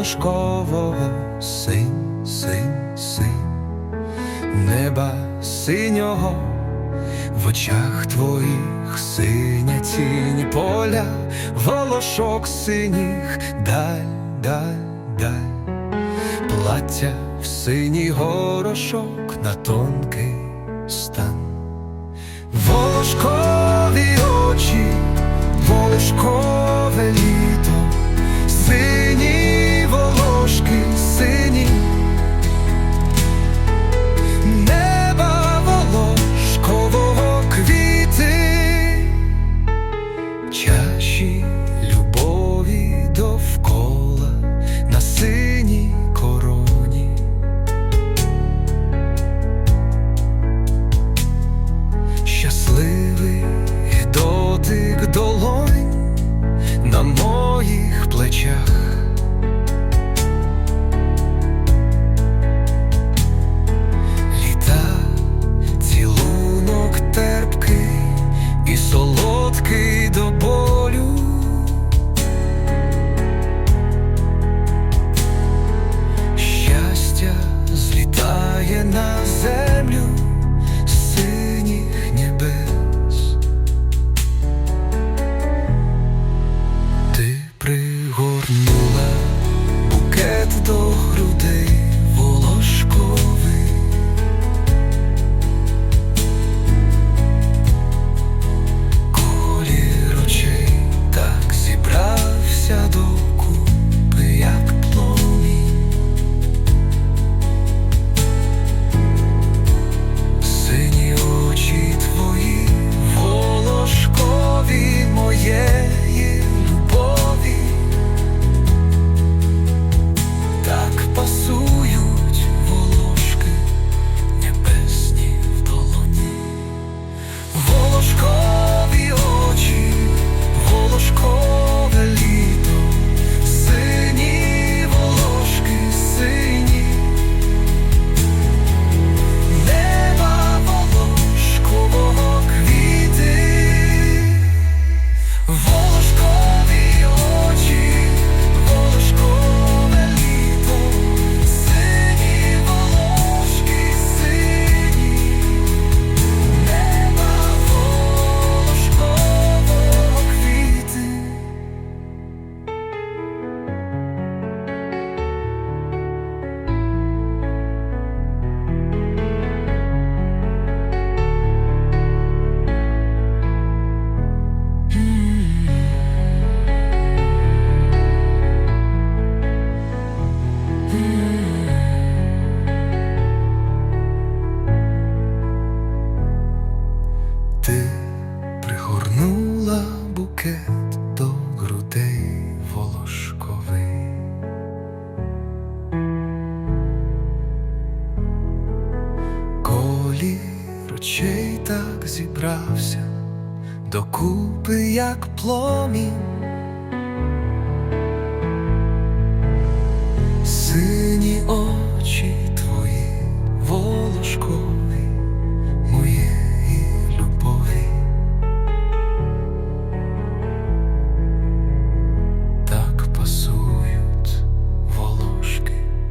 волошкового синь, синь, синь, неба синього, в очах твоїх синя тінь поля, волошок синіх, даль, даль, даль, плаття в синій горошок на тонкий стан. Волошкові солодкий до болю. Палке до грудей волошковий. Колір очей так зібрався, докупи, як пломінь, сині очі.